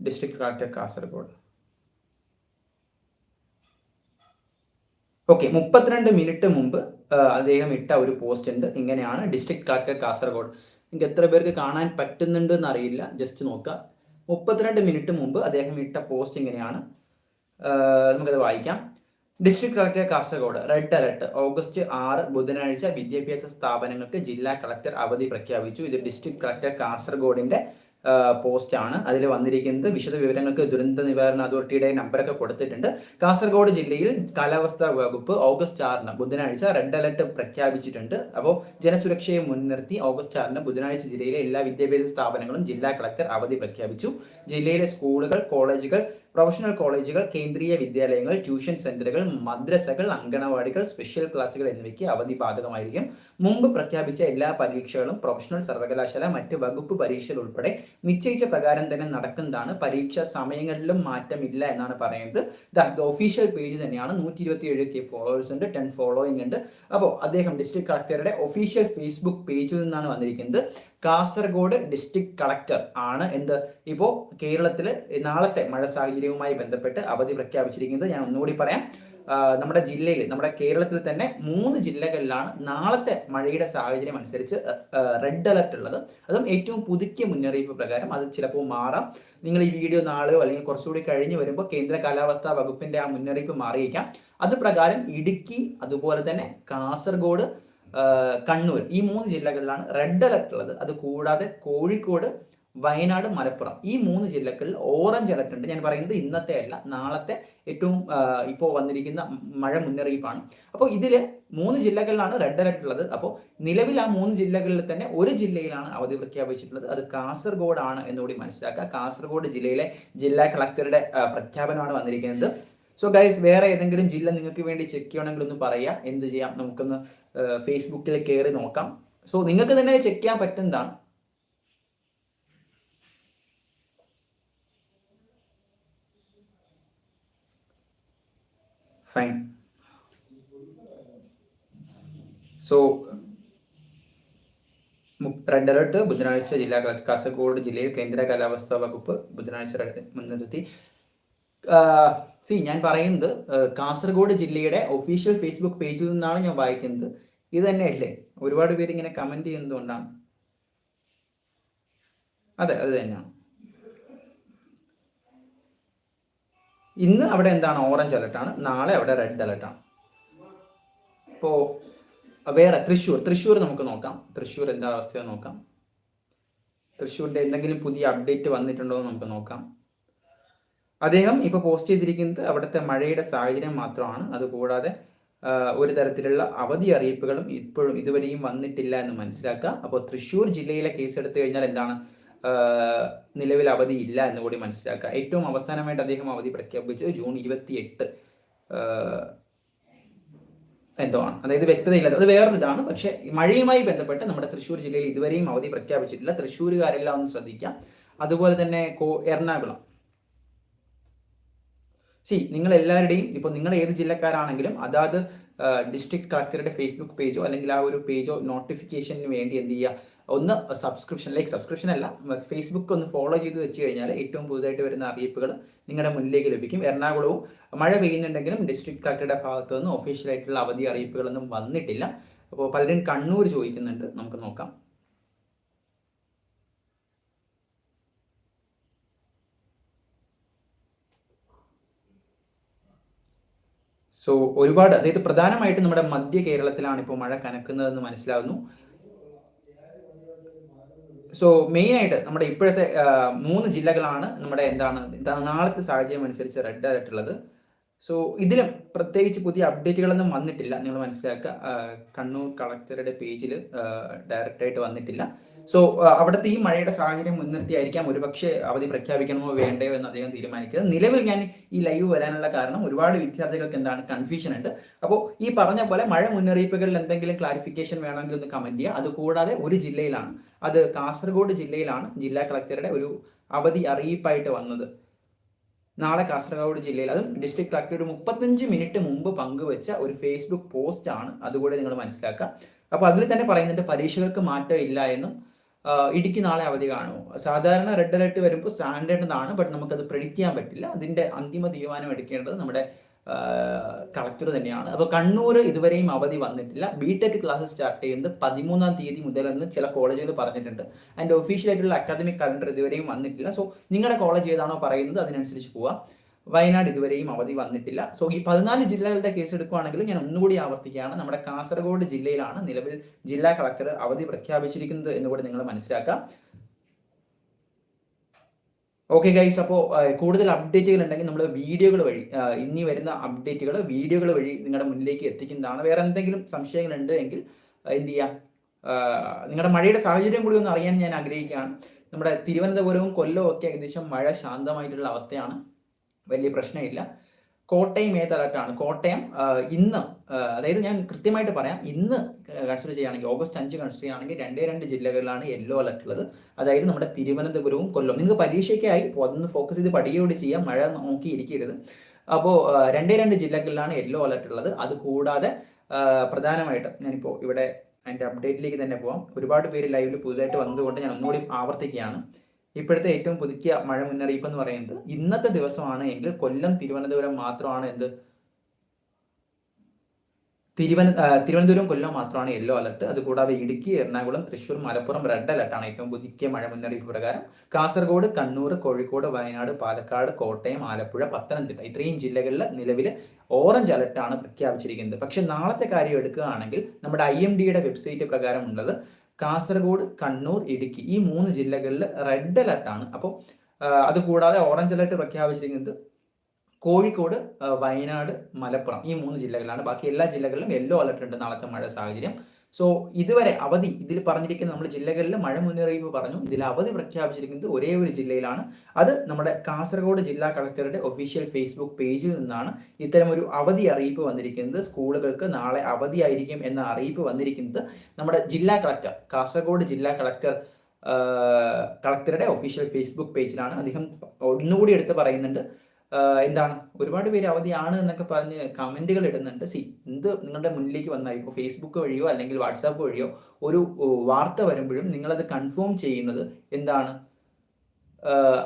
District collector Kasaragod. ഓക്കെ മുപ്പത്തിരണ്ട് മിനിറ്റ് മുമ്പ് അദ്ദേഹം ഇട്ട ഒരു പോസ്റ്റ് ഉണ്ട്. ഇങ്ങനെയാണ് ഡിസ്ട്രിക്ട് കളക്ടർ കാസർഗോഡ്. നിങ്ങൾക്ക് എത്ര പേർക്ക് കാണാൻ പറ്റുന്നുണ്ട് എന്നറിയില്ല. ജസ്റ്റ് നോക്കുക. മുപ്പത്തിരണ്ട് മിനിറ്റ് മുമ്പ് അദ്ദേഹം ഇട്ട പോസ്റ്റ് ഇങ്ങനെയാണ്. നമുക്കത് വായിക്കാം. District collector Kasaragod red alert August ആറ് ബുധനാഴ്ച വിദ്യാഭ്യാസ സ്ഥാപനങ്ങൾക്ക് ജില്ലാ കളക്ടർ അവധി പ്രഖ്യാപിച്ചു. ഇത് ഡിസ്ട്രിക്ട് കളക്ടർ കാസർഗോഡിന്റെ പോസ്റ്റാണ് അതിൽ വന്നിരിക്കുന്നത് വിശദ വിവരങ്ങൾക്ക് ദുരന്ത നിവാരണ അതോറിറ്റിയുടെ നമ്പറൊക്കെ കൊടുത്തിട്ടുണ്ട്. കാസർഗോഡ് ജില്ലയിൽ കാലാവസ്ഥാ വകുപ്പ് ഓഗസ്റ്റ് ആറിന് ബുധനാഴ്ച റെഡ് അലർട്ട് പ്രഖ്യാപിച്ചിട്ടുണ്ട്. അപ്പോൾ ജനസുരക്ഷയെ മുൻനിർത്തി ഓഗസ്റ്റ് ആറിന് ബുധനാഴ്ച ജില്ലയിലെ എല്ലാ വിദ്യാഭ്യാസ സ്ഥാപനങ്ങളും ജില്ലാ കളക്ടർ അവധി പ്രഖ്യാപിച്ചു. ജില്ലയിലെ സ്കൂളുകൾ കോളേജുകൾ പ്രൊഫഷണൽ കോളേജുകൾ കേന്ദ്രീയ വിദ്യാലയങ്ങൾ ട്യൂഷൻ സെന്ററുകൾ മദ്രസകൾ അങ്കണവാടികൾ സ്പെഷ്യൽ ക്ലാസുകൾ എന്നിവയ്ക്ക് അവധി ബാധകമായിരിക്കും മുമ്പ് പ്രഖ്യാപിച്ച എല്ലാ പരീക്ഷകളും പ്രൊഫഷണൽ സർവകലാശാല മറ്റ് വകുപ്പ് പരീക്ഷകൾ ഉൾപ്പെടെ നിശ്ചയിച്ച പ്രകാരം തന്നെ നടക്കുന്നതാണ്. പരീക്ഷാ സമയങ്ങളിലും മാറ്റമില്ല എന്നാണ് പറയുന്നത്. ദ ഒഫീഷ്യൽ പേജ് തന്നെയാണ്. നൂറ്റി ഇരുപത്തി ഏഴ് കെ ഫോളോവേഴ്സ് ഉണ്ട് ടെൻ ഫോളോയിങ് ഉണ്ട്. അപ്പോൾ അദ്ദേഹം ഡിസ്ട്രിക്ട് കളക്ടറുടെ ഒഫീഷ്യൽ ഫേസ്ബുക്ക് പേജിൽ നിന്നാണ് വന്നിരിക്കുന്നത്. കാസർഗോഡ് ഡിസ്ട്രിക്ട് കളക്ടർ ആണ് എന്ത്. ഇപ്പോ കേരളത്തിൽ നാളത്തെ മഴ സാഹചര്യവുമായി ബന്ധപ്പെട്ട് അവധി പ്രഖ്യാപിച്ചിരിക്കുന്നത് ഞാൻ ഒന്നുകൂടി പറയാം. നമ്മുടെ ജില്ലയിൽ നമ്മുടെ കേരളത്തിൽ തന്നെ മൂന്ന് ജില്ലകളിലാണ് നാളത്തെ മഴയുടെ സാഹചര്യം അനുസരിച്ച് റെഡ് അലർട്ട് ഉള്ളത്. അതും ഏറ്റവും പുതുക്കിയ മുന്നറിയിപ്പ് പ്രകാരം അത് ചിലപ്പോൾ മാറാം. നിങ്ങൾ ഈ വീഡിയോ നാളെയോ അല്ലെങ്കിൽ കുറച്ചുകൂടി കഴിഞ്ഞ് വരുമ്പോൾ കേന്ദ്ര കാലാവസ്ഥാ വകുപ്പിന്റെ ആ മുന്നറിയിപ്പ് മാറിയേക്കാം. അത് പ്രകാരം ഇടുക്കി അതുപോലെ തന്നെ കാസർഗോഡ് കണ്ണൂർ. ഈ മൂന്ന് ജില്ലകളിലാണ് റെഡ് അലർട്ട് ഉള്ളത്. അത് കൂടാതെ കോഴിക്കോട് വയനാട് മലപ്പുറം. ഈ മൂന്ന് ജില്ലകളിൽ ഓറഞ്ച് അലർട്ട് ഉണ്ട്. ഞാൻ പറയുന്നത് ഇന്നത്തെ അല്ല നാളത്തെ ഏറ്റവും ഇപ്പോൾ വന്നിരിക്കുന്ന മഴ മുന്നറിയിപ്പാണ്. അപ്പോൾ ഇതിൽ മൂന്ന് ജില്ലകളിലാണ് റെഡ് അലർട്ട് ഉള്ളത്. അപ്പോൾ നിലവിൽ ആ മൂന്ന് ജില്ലകളിൽ തന്നെ ഒരു ജില്ലയിലാണ് അവധി പ്രഖ്യാപിച്ചിട്ടുള്ളത്. അത് കാസർഗോഡ് ആണ് എന്നുകൂടി മനസ്സിലാക്കുക. കാസർഗോഡ് ജില്ലയിലെ ജില്ലാ കളക്ടറുടെ പ്രഖ്യാപനമാണ് വന്നിരിക്കുന്നത്. സോ ഗൈസ് വേറെ ഏതെങ്കിലും ജില്ല നിങ്ങൾക്ക് വേണ്ടി ചെക്ക് ചെയ്യണമെങ്കിൽ ഒന്ന് പറയാം. എന്ത് ചെയ്യാം? നമുക്കൊന്ന് ഫേസ്ബുക്കിൽ കയറി നോക്കാം. സോ നിങ്ങൾക്ക് തന്നെ ചെക്ക് ചെയ്യാൻ പറ്റുന്നതാണ്. ഫൈൻ സോ റെഡ് അലർട്ട് ബുധനാഴ്ച ജില്ലാ കാസർഗോഡ് ജില്ലയിൽ കേന്ദ്ര കാലാവസ്ഥാ വകുപ്പ് ബുധനാഴ്ച മുൻനിർത്തി. സി ഞാൻ പറയുന്നത് കാസർഗോഡ് ജില്ലയുടെ ഒഫീഷ്യൽ ഫേസ്ബുക്ക് പേജിൽ നിന്നാണ് ഞാൻ വായിക്കുന്നത്. ഇത് തന്നെയല്ലേ ഒരുപാട് പേര് ഇങ്ങനെ കമന്റ് ചെയ്യുന്നതുകൊണ്ടാണ്. അതെ അത് തന്നെയാണ്. ഇന്ന് അവിടെ എന്താണ്? ഓറഞ്ച് അലർട്ടാണ് നാളെ അവിടെ റെഡ് അലർട്ടാണ് ഇപ്പോ വേറെ തൃശ്ശൂർ. തൃശ്ശൂർ നമുക്ക് നോക്കാം. തൃശ്ശൂർ എന്താ അവസ്ഥ നോക്കാം. തൃശ്ശൂരിന്റെ എന്തെങ്കിലും പുതിയ അപ്ഡേറ്റ് വന്നിട്ടുണ്ടോ എന്ന് നമുക്ക് നോക്കാം. അദ്ദേഹം ഇപ്പോൾ പോസ്റ്റ് ചെയ്തിരിക്കുന്നത് അവിടുത്തെ മഴയുടെ സാഹചര്യം മാത്രമാണ്. അതുകൂടാതെ ഒരു തരത്തിലുള്ള അവധി അറിയിപ്പുകളും ഇപ്പോഴും ഇതുവരെയും വന്നിട്ടില്ല എന്ന് മനസ്സിലാക്കുക. അപ്പോൾ തൃശ്ശൂർ ജില്ലയിലെ കേസ് എടുത്തു കഴിഞ്ഞാൽ എന്താണ്? നിലവിൽ അവധി ഇല്ല എന്ന് കൂടി മനസ്സിലാക്കുക. ഏറ്റവും അവസാനമായിട്ട് അദ്ദേഹം അവധി പ്രഖ്യാപിച്ചത് ജൂൺ ഇരുപത്തി എട്ട് എന്തോ ആണ്. അതായത് വ്യക്തതയില്ലാത്ത അത് വേറൊരിതാണ്. പക്ഷേ മഴയുമായി ബന്ധപ്പെട്ട് നമ്മുടെ തൃശ്ശൂർ ജില്ലയിൽ ഇതുവരെയും അവധി പ്രഖ്യാപിച്ചിട്ടില്ല. തൃശ്ശൂരുകാരെല്ലാം ഒന്ന് ശ്രദ്ധിക്കാം. അതുപോലെ തന്നെ എറണാകുളം. സി നിങ്ങൾ എല്ലാവരുടെയും ഇപ്പോൾ നിങ്ങൾ ഏത് ജില്ലക്കാരാണെങ്കിലും അതാത് ഡിസ്ട്രിക്ട് കളക്ടറുടെ ഫേസ്ബുക്ക് പേജോ അല്ലെങ്കിൽ ആ ഒരു പേജോ നോട്ടിഫിക്കേഷന് വേണ്ടി എന്ത് ചെയ്യുക ഒന്ന് സബ്സ്ക്രിപ്ഷൻ ലൈക്ക് സബ്സ്ക്രിപ്ഷൻ അല്ല ഫേസ്ബുക്ക് ഒന്ന് ഫോളോ ചെയ്ത് വെച്ച് കഴിഞ്ഞാൽ ഏറ്റവും പുതുതായിട്ട് വരുന്ന അറിയിപ്പുകൾ നിങ്ങളുടെ മുന്നിലേക്ക് ലഭിക്കും. എറണാകുളവും മഴ പെയ്യുന്നുണ്ടെങ്കിലും ഡിസ്ട്രിക്ട് കളക്ടറുടെ ഭാഗത്തു നിന്ന് ഒഫീഷ്യലായിട്ടുള്ള അവധി അറിയിപ്പുകളൊന്നും വന്നിട്ടില്ല. അപ്പോൾ പലരും കണ്ണൂർ ചോദിക്കുന്നുണ്ട്. നമുക്ക് നോക്കാം. സോ ഒരുപാട് അതായത് പ്രധാനമായിട്ട് നമ്മുടെ മധ്യ കേരളത്തിലാണ് ഇപ്പോൾ മഴ കനക്കുന്നതെന്ന് മനസ്സിലാകുന്നു സോ മെയിൻ ആയിട്ട് നമ്മുടെ ഇപ്പോഴത്തെ മൂന്ന് ജില്ലകളാണ് നമ്മുടെ എന്താണ് നാളത്തെ സാഹചര്യം അനുസരിച്ച് റെഡ് അലർട്ട് ഉള്ളത്. സോ ഇതിലും പ്രത്യേകിച്ച് പുതിയ അപ്ഡേറ്റുകളൊന്നും വന്നിട്ടില്ല. നിങ്ങൾ മനസ്സിലാക്കുക കണ്ണൂർ കളക്ടറുടെ പേജിൽ ഡയറക്റ്റായിട്ട് വന്നിട്ടില്ല. സോ അവിടുത്തെ ഈ മഴയുടെ സാഹചര്യം മുൻനിർത്തിയായിരിക്കാം ഒരുപക്ഷെ അവധി പ്രഖ്യാപിക്കണമോ വേണ്ടയോ എന്ന് അദ്ദേഹം തീരുമാനിക്കുന്നത്. നിലവിൽ ഞാൻ ഈ ലൈവ് വരാനുള്ള കാരണം ഒരുപാട് വിദ്യാർത്ഥികൾക്ക് എന്താണ് കൺഫ്യൂഷൻ ഉണ്ട്. അപ്പോൾ ഈ പറഞ്ഞ പോലെ മഴ മുന്നറിയിപ്പുകളിൽ എന്തെങ്കിലും ക്ലാരിഫിക്കേഷൻ വേണമെങ്കിൽ ഒന്ന് കമന്റ് ചെയ്യുക. അതുകൂടാതെ ഒരു ജില്ലയിലാണ്. അത് കാസർഗോഡ് ജില്ലയിലാണ് ജില്ലാ കളക്ടറുടെ ഒരു അവധി അറിയിപ്പായിട്ട് വന്നത്. നാളെ കാസർഗോഡ് ജില്ലയിൽ. അതും ഡിസ്ട്രിക്ട് കളക്ടർ ഒരു മുപ്പത്തഞ്ച് മിനിറ്റ് മുമ്പ് പങ്കുവെച്ച ഒരു ഫേസ്ബുക്ക് പോസ്റ്റ് ആണ്. അതുകൂടെ നിങ്ങൾ മനസ്സിലാക്കുക. അപ്പോൾ അതിൽ തന്നെ പറയുന്നുണ്ട് പരീക്ഷകൾക്ക് മാറ്റം ഇല്ല എന്നും ഇടുക്കി നാളെ അവധി കാണുമോ സാധാരണ റെഡ് അലർട്ട് വരുമ്പോൾ സ്റ്റാൻഡേർഡ് എന്നാണ് ബട്ട് നമുക്കത് പ്രെഡിക്റ്റ് ചെയ്യാൻ പറ്റില്ല. അതിന്റെ അന്തിമ തീരുമാനം എടുക്കേണ്ടത് നമ്മുടെ കളക്ടർ തന്നെയാണ്. അപ്പോൾ കണ്ണൂർ ഇതുവരെയും അവധി വന്നിട്ടില്ല. ബി ടെക് ക്ലാസ് സ്റ്റാർട്ട് ചെയ്യുന്നത് പതിമൂന്നാം തീയതി മുതൽ എന്ന് ചില കോളേജുകൾ പറഞ്ഞിട്ടുണ്ട്. അതിന്റെ ഒഫീഷ്യലായിട്ടുള്ള അക്കാദമിക് കലണ്ടർ ഇതുവരെയും വന്നിട്ടില്ല. സോ നിങ്ങളുടെ കോളേജ് ഏതാണോ പറയുന്നത് അതിനനുസരിച്ച് പോവുക വയനാട് ഇതുവരെയും അവധി വന്നിട്ടില്ല. സോ ഈ പതിനാല് ജില്ലകളുടെ കേസ് എടുക്കുകയാണെങ്കിൽ ഞാൻ ഒന്നുകൂടി ആവർത്തിക്കുകയാണ്. നമ്മുടെ കാസർഗോഡ് ജില്ലയിലാണ് നിലവിൽ ജില്ലാ കളക്ടർ അവധി പ്രഖ്യാപിച്ചിരിക്കുന്നത് എന്നുകൂടി നിങ്ങൾ മനസ്സിലാക്കാം. ഓക്കെ ഗൈസ് അപ്പോൾ കൂടുതൽ അപ്ഡേറ്റുകൾ ഉണ്ടെങ്കിൽ നമ്മൾ വീഡിയോകൾ വഴി ഇനി വരുന്ന അപ്ഡേറ്റുകൾ വീഡിയോകൾ വഴി നിങ്ങളുടെ മുന്നിലേക്ക് എത്തിക്കുന്നതാണ്. വേറെ എന്തെങ്കിലും സംശയങ്ങൾ ഉണ്ട് എങ്കിൽ എന്ത് ചെയ്യുക നിങ്ങളുടെ മഴയുടെ സാഹചര്യം കൂടി ഒന്ന് അറിയാൻ ഞാൻ ആഗ്രഹിക്കുകയാണ്. നമ്മുടെ തിരുവനന്തപുരവും കൊല്ലവും ഒക്കെ ഏകദേശം മഴ ശാന്തമായിട്ടുള്ള അവസ്ഥയാണ്. വലിയ പ്രശ്നമില്ല. കോട്ടയം ഏത് അലർട്ടാണ് കോട്ടയം ഇന്ന് അതായത് ഞാൻ കൃത്യമായിട്ട് പറയാം ഇന്ന് കൺസിഡർ ചെയ്യുകയാണെങ്കിൽ ഓഗസ്റ്റ് അഞ്ച് കൺസിഡർ ചെയ്യുകയാണെങ്കിൽ രണ്ടേ രണ്ട് ജില്ലകളിലാണ് യെല്ലോ അലർട്ട് ഉള്ളത്. അതായത് നമ്മുടെ തിരുവനന്തപുരവും കൊല്ലം നിങ്ങൾക്ക് പരീക്ഷയ്ക്കായി അതൊന്ന് ഫോക്കസ് ചെയ്ത് പഠിക്കുകയോട് ചെയ്യാം. മഴ നോക്കി ഇരിക്കരുത്. അപ്പോൾ രണ്ടേ രണ്ട് ജില്ലകളിലാണ് യെല്ലോ അലർട്ട് ഉള്ളത്. അത് കൂടാതെ പ്രധാനമായിട്ടും ഞാനിപ്പോൾ ഇവിടെ അതിന്റെ അപ്ഡേറ്റിലേക്ക് തന്നെ പോവാം. ഒരുപാട് പേര് ലൈവിൽ പുതുതായിട്ട് വന്നതുകൊണ്ട് ഞാൻ ഒന്നുകൂടി ആവർത്തിക്കുകയാണ്. ഇപ്പോഴത്തെ ഏറ്റവും പുതുക്കിയ മഴ മുന്നറിയിപ്പ് എന്ന് പറയുന്നത് ഇന്നത്തെ ദിവസമാണ് എങ്കിൽ കൊല്ലം തിരുവനന്തപുരം മാത്രമാണ് എന്ത്? തിരുവന തിരുവനന്തപുരം കൊല്ലം മാത്രമാണ് യെല്ലോ അലർട്ട് അതുകൂടാതെ ഇടുക്കി എറണാകുളം തൃശ്ശൂർ മലപ്പുറം റെഡ് അലർട്ടാണ് ഏറ്റവും പുതുക്കിയ മഴ മുന്നറിയിപ്പ് പ്രകാരം. കാസർഗോഡ് കണ്ണൂർ കോഴിക്കോട് വയനാട് പാലക്കാട് കോട്ടയം ആലപ്പുഴ പത്തനംതിട്ട ഇത്രയും ജില്ലകളിൽ നിലവിൽ ഓറഞ്ച് അലർട്ടാണ് പ്രഖ്യാപിച്ചിരിക്കുന്നത്. പക്ഷെ നാളത്തെ കാര്യം എടുക്കുകയാണെങ്കിൽ നമ്മുടെ ഐ എം ഡിയുടെ വെബ്സൈറ്റ് പ്രകാരമുള്ളത് കാസർഗോഡ് കണ്ണൂർ ഇടുക്കി ഈ മൂന്ന് ജില്ലകളിൽ റെഡ് അലർട്ട് ആണ്. അപ്പോൾ അതുകൂടാതെ ഓറഞ്ച് അലർട്ട് പ്രഖ്യാപിച്ചിരിക്കുന്നത് കോഴിക്കോട് വയനാട് മലപ്പുറം ഈ മൂന്ന് ജില്ലകളിലാണ്. ബാക്കി എല്ലാ ജില്ലകളിലും യെല്ലോ അലർട്ട് ഉണ്ട് നാളത്തെ മഴ സാഹചര്യം. സോ ഇതുവരെ അവധി ഇതിൽ പറഞ്ഞിരിക്കുന്ന നമ്മൾ ജില്ലകളിൽ മഴ മുന്നറിയിപ്പ് പറഞ്ഞു. ഇതിൽ അവധി പ്രഖ്യാപിച്ചിരിക്കുന്നത് ഒരേ ഒരു ജില്ലയിലാണ്. അത് നമ്മുടെ കാസർഗോഡ് ജില്ലാ കളക്ടറുടെ ഒഫീഷ്യൽ ഫേസ്ബുക്ക് പേജിൽ നിന്നാണ് ഇത്തരം ഒരു അവധി അറിയിപ്പ് വന്നിരിക്കുന്നത്. സ്കൂളുകൾക്ക് നാളെ അവധിയായിരിക്കും എന്ന അറിയിപ്പ് വന്നിരിക്കുന്നത് നമ്മുടെ ജില്ലാ കളക്ടർ കാസർഗോഡ് ജില്ലാ കളക്ടർ കളക്ടറുടെ ഒഫീഷ്യൽ ഫേസ്ബുക്ക് പേജിലാണ് അദ്ദേഹം ഒന്നുകൂടി എടുത്ത് പറയുന്നുണ്ട്. എന്താണ്? ഒരുപാട് പേര് അവധിയാണ് എന്നൊക്കെ പറഞ്ഞ് കമന്റുകൾ ഇടുന്നുണ്ട്. സി എന്ത് നിങ്ങളുടെ മുന്നിലേക്ക് വന്നാൽ ഇപ്പോൾ ഫേസ്ബുക്ക് വഴിയോ അല്ലെങ്കിൽ വാട്സാപ്പ് വഴിയോ ഒരു വാർത്ത വരുമ്പോഴും നിങ്ങളത് കൺഫേം ചെയ്യുന്നത് എന്താണ്?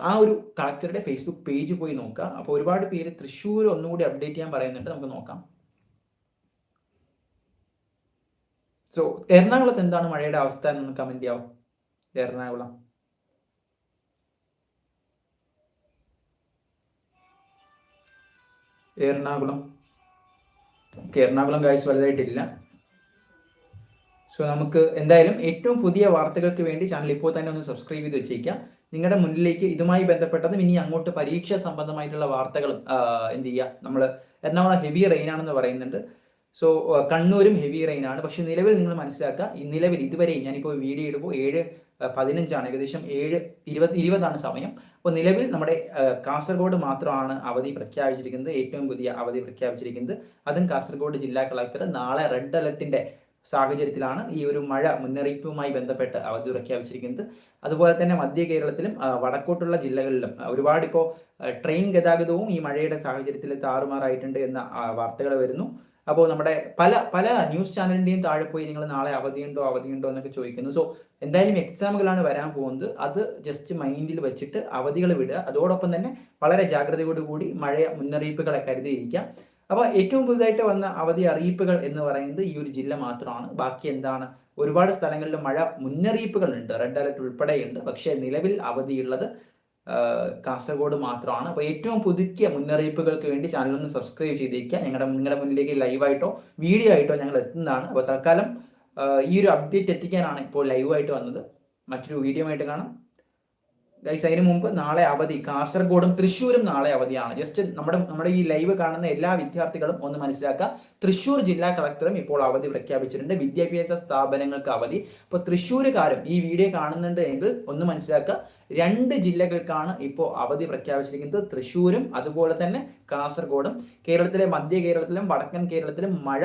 ആ ഒരു കളക്ടറുടെ ഫേസ്ബുക്ക് പേജ് പോയി നോക്കുക. അപ്പോൾ ഒരുപാട് പേര് തൃശ്ശൂർ ഒന്നുകൂടി അപ്ഡേറ്റ് ചെയ്യാൻ പറയുന്നുണ്ട്. നമുക്ക് നോക്കാം. സോ എറണാകുളത്ത് എന്താണ് മഴയുടെ അവസ്ഥ എന്നൊന്ന് കമന്റ് ചെയ്യാവും? എറണാകുളം. എറണാകുളം. ഓക്കെ എറണാകുളം കാഴ്ച വലുതായിട്ടില്ല. സോ നമുക്ക് എന്തായാലും ഏറ്റവും പുതിയ വാർത്തകൾക്ക് വേണ്ടി ചാനൽ ഇപ്പോൾ തന്നെ ഒന്ന് സബ്സ്ക്രൈബ് ചെയ്ത് വെച്ചേക്കുക. നിങ്ങളുടെ മുന്നിലേക്ക് ഇതുമായി ബന്ധപ്പെട്ടതും ഇനി അങ്ങോട്ട് പരീക്ഷ സംബന്ധമായിട്ടുള്ള വാർത്തകളും എന്ത് ചെയ്യുക? നമ്മൾ എറണാകുളം ഹെവി റെയിൻ ആണെന്ന് പറയുന്നുണ്ട്. സോ കണ്ണൂരും ഹെവി റെയിൻ ആണ്. പക്ഷെ നിലവിൽ നിങ്ങൾ മനസ്സിലാക്കുക ഈ നിലവിൽ ഇതുവരെ ഞാനിപ്പോൾ വീഡിയോ ഇടുമ്പോൾ ഏഴ് പതിനഞ്ചാണ്. ഏകദേശം ഏഴ് ഇരുപത് ഇരുപതാണ് സമയം. അപ്പോൾ നിലവിൽ നമ്മുടെ കാസർഗോഡ് മാത്രമാണ് അവധി പ്രഖ്യാപിച്ചിരിക്കുന്നത്. ഏറ്റവും പുതിയ അവധി പ്രഖ്യാപിച്ചിരിക്കുന്നത് അതും കാസർഗോഡ് ജില്ലാ കളക്ടർ നാളെ റെഡ് അലർട്ടിന്റെ സാഹചര്യത്തിലാണ് ഈ ഒരു മഴ മുന്നറിയിപ്പുമായി ബന്ധപ്പെട്ട് അവധി പ്രഖ്യാപിച്ചിരിക്കുന്നത്. അതുപോലെ തന്നെ മധ്യ കേരളത്തിലും വടക്കോട്ടുള്ള ജില്ലകളിലും ഒരുപാട് ഇപ്പോൾ ട്രെയിൻ ഗതാഗതവും ഈ മഴയുടെ സാഹചര്യത്തിൽ താറുമാറായിട്ടുണ്ട് എന്ന വാർത്തകൾ വരുന്നു. അപ്പോൾ നമ്മുടെ പല പല ന്യൂസ് ചാനലിന്റെയും താഴെ പോയി നിങ്ങൾ നാളെ അവധിയുണ്ടോ അവധിയുണ്ടോ എന്നൊക്കെ ചോദിക്കുന്നു. സോ എന്തായാലും എക്സാമുകളാണ് വരാൻ പോകുന്നത്. അത് ജസ്റ്റ് മൈൻഡിൽ വെച്ചിട്ട് അവധികൾ വിടുക. അതോടൊപ്പം തന്നെ വളരെ ജാഗ്രതയോടുകൂടി മഴ മുന്നറിയിപ്പുകളെ കരുതിയിരിക്കുക അപ്പോൾ ഏറ്റവും പുതുതായിട്ട് വന്ന അവധി അറിയിപ്പുകൾ എന്ന് പറയുന്നത് ഈ ഒരു ജില്ല മാത്രമാണ്. ബാക്കി എന്താണ്? ഒരുപാട് സ്ഥലങ്ങളിൽ മഴ മുന്നറിയിപ്പുകൾ ഉണ്ട് റെഡ് അലർട്ട് ഉൾപ്പെടെയുണ്ട്. പക്ഷേ നിലവിൽ അവധിയുള്ളത് കാസർഗോഡ് മാത്രമാണ്. അപ്പോൾ ഏറ്റവും പുതുക്കിയ മുന്നറിയിപ്പുകൾക്ക് വേണ്ടി ചാനൽ ഒന്ന് സബ്സ്ക്രൈബ് ചെയ്തേക്കുക. ഞങ്ങളുടെ നിങ്ങളുടെ മുന്നിലേക്ക് ലൈവായിട്ടോ വീഡിയോ ആയിട്ടോ ഞങ്ങൾ എത്തുന്നതാണ്. അപ്പോൾ തൽക്കാലം ഈ ഒരു അപ്ഡേറ്റ് എത്തിക്കാനാണ് ഇപ്പോൾ ലൈവായിട്ട് വന്നത്. മറ്റൊരു വീഡിയോ ആയിട്ട് കാണാം. ഗൈസ് അതിന് മുമ്പ് നാളെ അവധി കാസർഗോഡും തൃശ്ശൂരും നാളെ അവധിയാണ്. ജസ്റ്റ് നമ്മുടെ നമ്മുടെ ഈ ലൈവ് കാണുന്ന എല്ലാ വിദ്യാർത്ഥികളും ഒന്ന് മനസ്സിലാക്കുക. തൃശ്ശൂർ ജില്ലാ കളക്ടറും ഇപ്പോൾ അവധി പ്രഖ്യാപിച്ചിട്ടുണ്ട്. വിദ്യാഭ്യാസ സ്ഥാപനങ്ങൾക്ക് അവധി. അപ്പോൾ തൃശ്ശൂരുകാരും ഈ വീഡിയോ കാണുന്നുണ്ട് എങ്കിൽ ഒന്ന് മനസ്സിലാക്കുക. രണ്ട് ജില്ലകൾക്കാണ് ഇപ്പോൾ അവധി പ്രഖ്യാപിച്ചിരിക്കുന്നത്. തൃശ്ശൂരും അതുപോലെ തന്നെ കാസർഗോഡും. കേരളത്തിലെ മധ്യ കേരളത്തിലും വടക്കൻ കേരളത്തിലും മഴ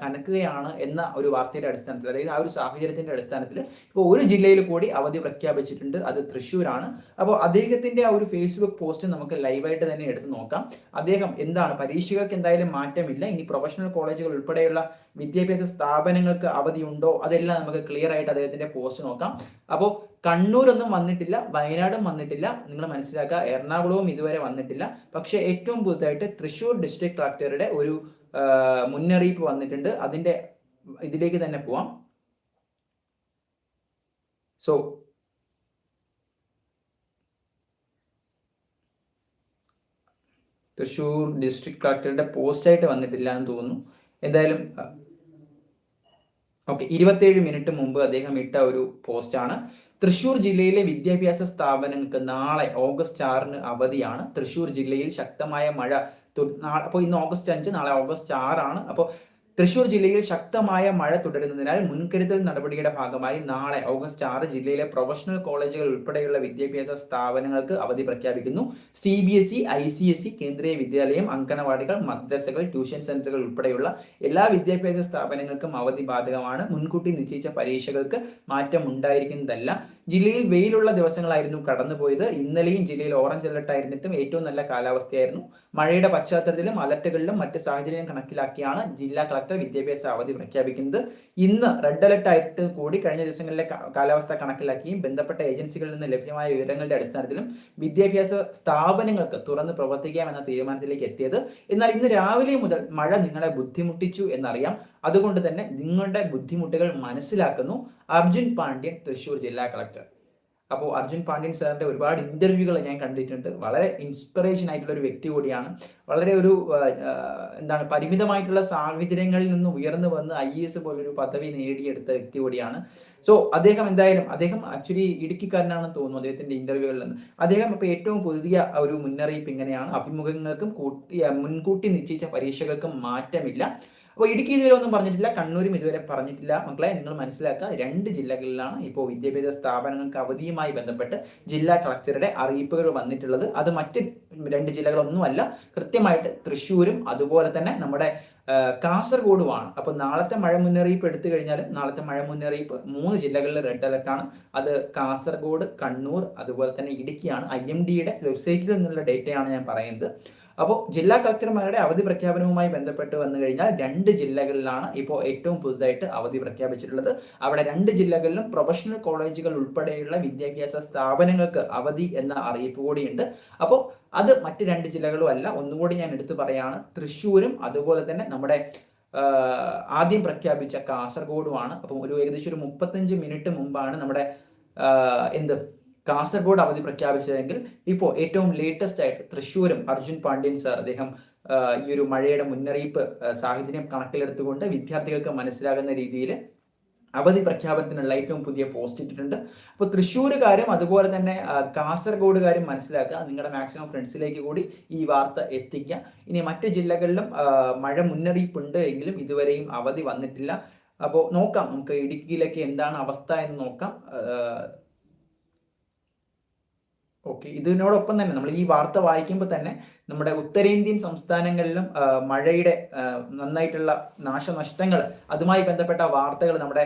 കനക്കുകയാണ് എന്ന ഒരു വാർത്തയുടെ അടിസ്ഥാനത്തിൽ അതായത് ആ ഒരു സാഹചര്യത്തിന്റെ അടിസ്ഥാനത്തിൽ ഇപ്പോൾ ഒരു ജില്ലയിൽ കൂടി അവധി പ്രഖ്യാപിച്ചിട്ടുണ്ട്. അത് തൃശ്ശൂരാണ്. അപ്പോൾ അദ്ദേഹത്തിന്റെ ആ ഒരു ഫേസ്ബുക്ക് പോസ്റ്റ് നമുക്ക് ലൈവായിട്ട് തന്നെ എടുത്ത് നോക്കാം. അദ്ദേഹം എന്താണ്? പരീക്ഷകൾക്ക് എന്തായാലും മാറ്റമില്ല. ഇനി പ്രൊഫഷണൽ കോളേജുകൾ ഉൾപ്പെടെയുള്ള വിദ്യാഭ്യാസ സ്ഥാപനങ്ങൾക്ക് അവധിയുണ്ടോ അതെല്ലാം നമുക്ക് ക്ലിയർ ആയിട്ട് അദ്ദേഹത്തിന്റെ പോസ്റ്റ് നോക്കാം. അപ്പോൾ കണ്ണൂരൊന്നും വന്നിട്ടില്ല വയനാടും വന്നിട്ടില്ല. നിങ്ങൾ മനസ്സിലാക്കുക എറണാകുളവും ഇതുവരെ വന്നിട്ടില്ല. പക്ഷെ ഏറ്റവും പുതുതായിട്ട് തൃശ്ശൂർ ഡിസ്ട്രിക്ട് കളക്ടറുടെ ഒരു മുന്നറിയിപ്പ് വന്നിട്ടുണ്ട്. അതിന്റെ ഇതിലേക്ക് തന്നെ പോവാം. സോ തൃശ്ശൂർ ഡിസ്ട്രിക്ട് കളക്ടറുടെ പോസ്റ്റായിട്ട് വന്നിട്ടില്ല എന്ന് തോന്നുന്നു. എന്തായാലും ഓക്കെ ഇരുപത്തേഴ് മിനിറ്റ് മുമ്പ് അദ്ദേഹം ഇട്ട ഒരു പോസ്റ്റാണ് തൃശൂർ ജില്ലയിലെ വിദ്യാഭ്യാസ സ്ഥാപനങ്ങൾക്ക് നാളെ ഓഗസ്റ്റ് ആറിന് അവധിയാണ്. തൃശൂർ ജില്ലയിൽ ശക്തമായ മഴ അപ്പോൾ ഇന്ന് ഓഗസ്റ്റ് അഞ്ച് നാളെ ഓഗസ്റ്റ് ആറാണ്. അപ്പോൾ തൃശൂർ ജില്ലയിൽ ശക്തമായ മഴ തുടരുന്നതിനാൽ മുൻകരുതൽ നടപടിയുടെ ഭാഗമായി നാളെ ഓഗസ്റ്റ് ആറ് ജില്ലയിലെ പ്രൊഫഷണൽ കോളേജുകൾ ഉൾപ്പെടെയുള്ള വിദ്യാഭ്യാസ സ്ഥാപനങ്ങൾക്ക് അവധി പ്രഖ്യാപിക്കുന്നു. C B S E I C S E Kendriya Vidyalaya അങ്കണവാടികൾ മദ്രസകൾ tuition സെന്ററുകൾ ഉൾപ്പെടെയുള്ള എല്ലാ വിദ്യാഭ്യാസ സ്ഥാപനങ്ങൾക്കും അവധി ബാധകമാണ്. മുൻകൂട്ടി നിശ്ചയിച്ച പരീക്ഷകൾക്ക് മാറ്റം ഉണ്ടായിരിക്കുന്നതല്ല ജില്ലയിൽ വെയിലുള്ള ദിവസങ്ങളായിരുന്നു കടന്നുപോയത്. ഇന്നലെയും ജില്ലയിൽ ഓറഞ്ച് അലർട്ട് ആയിരുന്നിട്ടും ഏറ്റവും നല്ല കാലാവസ്ഥയായിരുന്നു. മഴയുടെ പശ്ചാത്തലത്തിലും അലർട്ടുകളിലും മറ്റ് സാഹചര്യം കണക്കിലാക്കിയാണ് ജില്ലാ കളക്ടർ വിദ്യാഭ്യാസ അവധി പ്രഖ്യാപിക്കുന്നത്. ഇന്ന് റെഡ് അലർട്ട് ആയിട്ട് കൂടി കഴിഞ്ഞ ദിവസങ്ങളിലെ കാലാവസ്ഥ കണക്കിലാക്കിയും ബന്ധപ്പെട്ട ഏജൻസികളിൽ നിന്ന് ലഭ്യമായ വിവരങ്ങളുടെ അടിസ്ഥാനത്തിലും വിദ്യാഭ്യാസ സ്ഥാപനങ്ങൾക്ക് തുറന്ന് പ്രവർത്തിക്കാമെന്ന തീരുമാനത്തിലേക്ക് എത്തിയത്. എന്നാൽ ഇന്ന് രാവിലെ മുതൽ മഴ നിങ്ങളെ ബുദ്ധിമുട്ടിച്ചു എന്നറിയാം. അതുകൊണ്ട് തന്നെ നിങ്ങളുടെ ബുദ്ധിമുട്ടുകൾ മനസ്സിലാക്കുന്നു. അർജുൻ പാണ്ഡ്യൻ തൃശ്ശൂർ ജില്ലാ കളക്ടർ. അപ്പോൾ അർജുൻ പാണ്ഡ്യൻ സാറിന്റെ ഒരുപാട് ഇന്റർവ്യൂകൾ ഞാൻ കണ്ടിട്ടുണ്ട്. വളരെ ഇൻസ്പിറേഷൻ ആയിട്ടുള്ള ഒരു വ്യക്തി കൂടിയാണ്. വളരെ ഒരു എന്താണ് പരിമിതമായിട്ടുള്ള സാഹചര്യങ്ങളിൽ നിന്ന് ഉയർന്നു വന്ന് ഐ എ എസ് പോലൊരു പദവി നേടിയെടുത്ത വ്യക്തി കൂടിയാണ്. സോ അദ്ദേഹം എന്തായാലും അദ്ദേഹം ആക്ച്വലി ഇടുക്കിക്കാരനാണെന്ന് തോന്നുന്നു അദ്ദേഹത്തിന്റെ ഇന്റർവ്യൂകളിൽ നിന്ന്. അദ്ദേഹം ഇപ്പോൾ ഏറ്റവും പുതിയ ഒരു മുന്നറിയിപ്പ് ഇങ്ങനെയാണ്. അഭിമുഖങ്ങൾക്കും കൂട്ടി മുൻകൂട്ടി നിശ്ചയിച്ച പരീക്ഷകൾക്കും മാറ്റമില്ല. അപ്പോൾ ഇടുക്കി ഇതുവരെ ഒന്നും പറഞ്ഞിട്ടില്ല കണ്ണൂരും ഇതുവരെ പറഞ്ഞിട്ടില്ല. മക്കളെ നിങ്ങൾ മനസ്സിലാക്കുക രണ്ട് ജില്ലകളിലാണ് ഇപ്പോൾ വിദ്യാഭ്യാസ സ്ഥാപനങ്ങൾക്ക് അവധിയുമായി ബന്ധപ്പെട്ട് ജില്ലാ കളക്ടറുടെ അറിയിപ്പുകൾ വന്നിട്ടുള്ളത്. അത് മറ്റ് രണ്ട് ജില്ലകളൊന്നുമല്ല കൃത്യമായിട്ട് തൃശ്ശൂരും അതുപോലെ തന്നെ നമ്മുടെ കാസർഗോഡുമാണ്. അപ്പോൾ നാളത്തെ മഴ മുന്നറിയിപ്പ് എടുത്തു കഴിഞ്ഞാൽ നാളത്തെ മഴ മുന്നറിയിപ്പ് മൂന്ന് ജില്ലകളിൽ റെഡ് അലർട്ടാണ്. അത് കാസർഗോഡ് കണ്ണൂർ അതുപോലെ തന്നെ ഇടുക്കിയാണ്. ഐ എം ഡിയുടെ വെബ്സൈറ്റിൽ നിന്നുള്ള ഡേറ്റയാണ് ഞാൻ പറയുന്നത്. അപ്പോൾ ജില്ലാ കളക്ടർമാരുടെ അവധി പ്രഖ്യാപനവുമായി ബന്ധപ്പെട്ട് വന്നു കഴിഞ്ഞാൽ രണ്ട് ജില്ലകളിലാണ് ഇപ്പോൾ ഏറ്റവും പുതുതായിട്ട് അവധി പ്രഖ്യാപിച്ചിട്ടുള്ളത്. അവിടെ രണ്ട് ജില്ലകളിലും പ്രൊഫഷണൽ കോളേജുകൾ ഉൾപ്പെടെയുള്ള വിദ്യാഭ്യാസ സ്ഥാപനങ്ങൾക്ക് അവധി എന്ന അറിയിപ്പ് കൂടിയുണ്ട്. അപ്പോൾ അത് മറ്റ് രണ്ട് ജില്ലകളും അല്ല ഒന്നുകൂടി ഞാൻ എടുത്തു പറയാണ്. തൃശ്ശൂരും അതുപോലെ തന്നെ നമ്മുടെ ആദ്യം പ്രഖ്യാപിച്ച കാസർഗോഡുമാണ്. അപ്പം ഒരു ഏകദേശം ഒരു മുപ്പത്തഞ്ച് മിനിറ്റ് മുമ്പാണ് നമ്മുടെ എന്ത് കാസർഗോഡ് അവധി പ്രഖ്യാപിച്ചതെങ്കിൽ ഇപ്പോൾ ഏറ്റവും ലേറ്റസ്റ്റ് ആയിട്ട് തൃശ്ശൂരും അർജുൻ പാണ്ഡ്യൻ സാർ അദ്ദേഹം ഈ ഒരു മഴയുടെ മുന്നറിയിപ്പ് സാഹചര്യം കണക്കിലെടുത്തുകൊണ്ട് വിദ്യാർത്ഥികൾക്ക് മനസ്സിലാകുന്ന രീതിയിൽ അവധി പ്രഖ്യാപനത്തിനുള്ള ഏറ്റവും പുതിയ പോസ്റ്റ് ഇട്ടിട്ടുണ്ട്. അപ്പോൾ തൃശ്ശൂരുകാരും അതുപോലെ തന്നെ കാസർഗോഡ് കാസർഗോഡുകാരും മനസ്സിലാക്കുക. നിങ്ങളുടെ മാക്സിമം ഫ്രണ്ട്സിലേക്ക് കൂടി ഈ വാർത്ത എത്തിക്കുക. ഇനി മറ്റ് ജില്ലകളിലും മഴ മുന്നറിയിപ്പ് ഉണ്ട് എങ്കിലും ഇതുവരെയും അവധി വന്നിട്ടില്ല. അപ്പോൾ നോക്കാം നമുക്ക് ഇടുക്കിയിലൊക്കെ എന്താണ് അവസ്ഥ എന്ന് നോക്കാം. ഓക്കെ ഇതിനോടൊപ്പം തന്നെ നമ്മൾ ഈ വാർത്ത വായിക്കുമ്പോൾ തന്നെ നമ്മുടെ ഉത്തരേന്ത്യൻ സംസ്ഥാനങ്ങളിലും മഴയുടെ നന്നായിട്ടുള്ള നാശനഷ്ടങ്ങൾ അതുമായി ബന്ധപ്പെട്ട വാർത്തകൾ നമ്മുടെ